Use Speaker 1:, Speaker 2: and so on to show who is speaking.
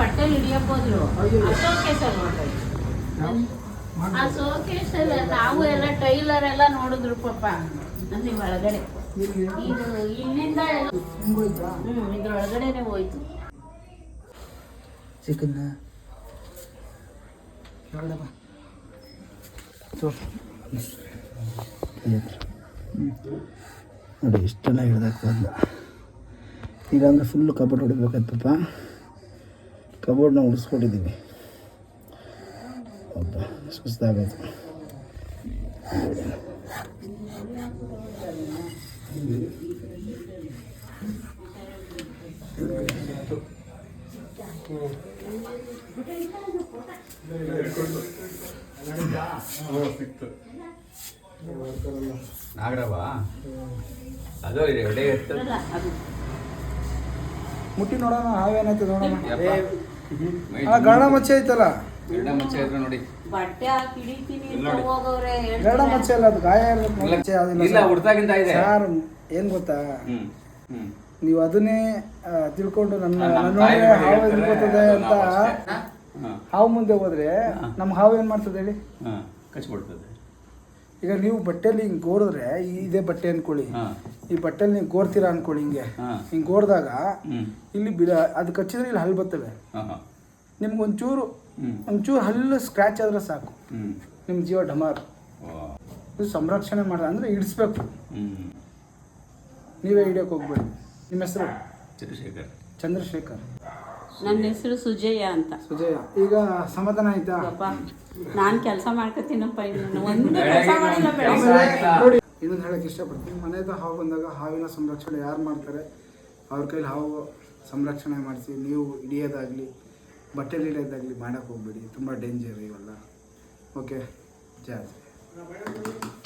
Speaker 1: ಬಟ್ಟೆಲಿ ಹಿಡಿಯಕ್ ಹೋದ್ರು ಆ ಶೋಕೇಸ್ ನಾವು ಎಲ್ಲ ಟೈಲರ್ ಎಲ್ಲ ನೋಡಿದ್ರು ಪಾಪ ಅಲ್ಲಿ ಒಳಗಡೆ. ಇದು ಇಲ್ಲಿಂದ ಹ್ಮ್ ಇದ್ರ ಒಳಗಡೆನೆ ಹೋಯ್ತು.
Speaker 2: ಚಿಕನ್ನ ನೋಡಿ ಈಗ ಅಂದರೆ ಫುಲ್ಲು ಕಬೋರ್ಡ್ ಹೊಡಿಬೇಕಾಯ್ತಪ್ಪ. ಕಬೋರ್ಡ್ನ ಉಳಿಸ್ಕೊಂಡಿದ್ದೀವಿ ಒಬ್ಬ ಸುಸ್ತಾಗೈತೆ
Speaker 3: ನಾಗರವಾ? ಅದು
Speaker 1: ಅಲ್ಲ, ಅದು
Speaker 2: ಮುಟ್ಟಿ ನೋಡೋಣ ಹಾವೇನಾಯ್ತು ನೋಡೋಣ. ಆ ಗರಡ ಮಚ್ಚೆ ಐತಲ್ಲ?
Speaker 3: ಗರಡ ಮಚ್ಚೆ ಇದ್ರೆ ನೋಡಿ.
Speaker 1: ಬಟ್ಟೆ ಹಾಕಿ ಹಿಡಿತೀನಿ ಅಂತ
Speaker 3: ನೋಡಿ.
Speaker 1: ಹೋಗವ್ರೆ
Speaker 2: ಗರಡ ಮಚ್ಚೆ ಅಲ್ಲ ಅದು ಗಾಯ ಇರೋದು
Speaker 3: ಇಲ್ಲ
Speaker 2: ಮಚ್ಚೆ ಯಾವ್ದಿಲ್ಲ
Speaker 3: ಇಲ್ಲ
Speaker 2: ಸರ್.
Speaker 3: ಹುಡ್ತಾಗಿಂದ ಇದೆ.
Speaker 2: ಸರ್ ಏನು ಗೊತ್ತಾ?
Speaker 3: ಹ್ಮ್ ಹ್ಮ್.
Speaker 2: ನೀವು ಅದನ್ನೇ ಆ, ತಿಳ್ಕೊಂಡು ನನ್ನ
Speaker 3: ನಮ್ಮ
Speaker 2: ನನ್ನ
Speaker 3: ತಾಯಿ
Speaker 2: ನೋಡಿದ್ರೆ ಹಾವು
Speaker 3: ಹೇಳ್ತಾರೆ, ಅದು
Speaker 2: ಅಂತ
Speaker 3: ನಾವು ಅಷ್ಟೇ. ಹಾ,
Speaker 2: ಹಾವು ಮುಂದೆ ಹೋದ್ರೆ. ನಮ್ಮ ಹಾವು ಏನು ಮಾಡ್ತದೆ ಹೇಳಿ?
Speaker 3: ಹಾ, ಕಚ್ಬಿಡ್ತದೆ.
Speaker 2: ಈಗ ನೀವು ಬಟ್ಟೆಲಿ ಹಿಂಗೆ ಗೋರಿದ್ರೆ ಇದೇ ಬಟ್ಟೆ ಅನ್ಕೊಳ್ಳಿ. ಈ ಬಟ್ಟೆಲಿ ನೀವು ಗೋರ್ತೀರಾ ಅನ್ಕೊಳ್ಳಿ ಹಿಂಗೆ. ಹಿಂಗೆ ಗೋರ್ದಾಗ ಇಲ್ಲಿ ಬಿಡ ಅದು ಕಚ್ಚಿದ್ರೆ ಇಲ್ಲಿ ಹಲ್ಲು ಬರ್ತವೆ. ನಿಮ್ಗೆ ಒಂಚೂರು ಒಂಚೂರು ಹಲ್ಲು ಸ್ಕ್ರ್ಯಾಚ್ ಆದ್ರೆ ಸಾಕು. ನಿಮ್ಮ ಜೀವ ಡಮಾರ್. ಇದು ಸಂರಕ್ಷಣೆ ಮಾಡ ಅಂದರೆ ಇಡಿಸ್ಬೇಕು. ನೀವೇ ಹಿಡಿಯೋಕೆ ಹೋಗ್ಬೇಡಿ. ನಿಮ್ಮ ಹೆಸರು?
Speaker 3: ಚಂದ್ರಶೇಖರ್.
Speaker 2: ಚಂದ್ರಶೇಖರ್.
Speaker 1: ನನ್ನ ಹೆಸರು ಸುಜಯ್ಯ ಅಂತ.
Speaker 2: ಸುಜಯ. ಈಗ ಸಮಾಧಾನ ಆಯ್ತಾ?
Speaker 1: ಅಪ್ಪ ನಾನ್ ಕೆಲಸ ಮಾಡ್ಕೊತೀನಪ್ಪ ಇನ್ನು ಒಂದು ಕೆಲಸ ಮಾಡಿಲ್ಲ ಬೆಳಗ್ಗೆ.
Speaker 3: ಆಯ್ತಾ?
Speaker 2: ನೋಡಿ ಇನ್ನೊಂದು ಹೇಳಕ್ ಇಷ್ಟಪಡ್ತೀನಿ. ಮನೆಯಿಂದ ಹಾವು ಬಂದಾಗ ಹಾವಿನ ಸಂರಕ್ಷಣೆ ಯಾರು ಮಾಡ್ತಾರೆ? ಅವ್ರ ಕೈಲಿ ಹಾವು ಸಂರಕ್ಷಣೆ ಮಾಡಿಸಿ ನೀವು ಹಿಡಿಯೋದಾಗಲಿ ಬಟ್ಟೆಲಿ ಹಿಡಿಯೋದಾಗಲಿ ಮಾಡೋಕ್ಕೆ ಹೋಗ್ಬೇಡಿ. ತುಂಬ ಡೇಂಜರ್ ಇವೆಲ್ಲ. ಓಕೆ ಜಾಸ್ತಿ.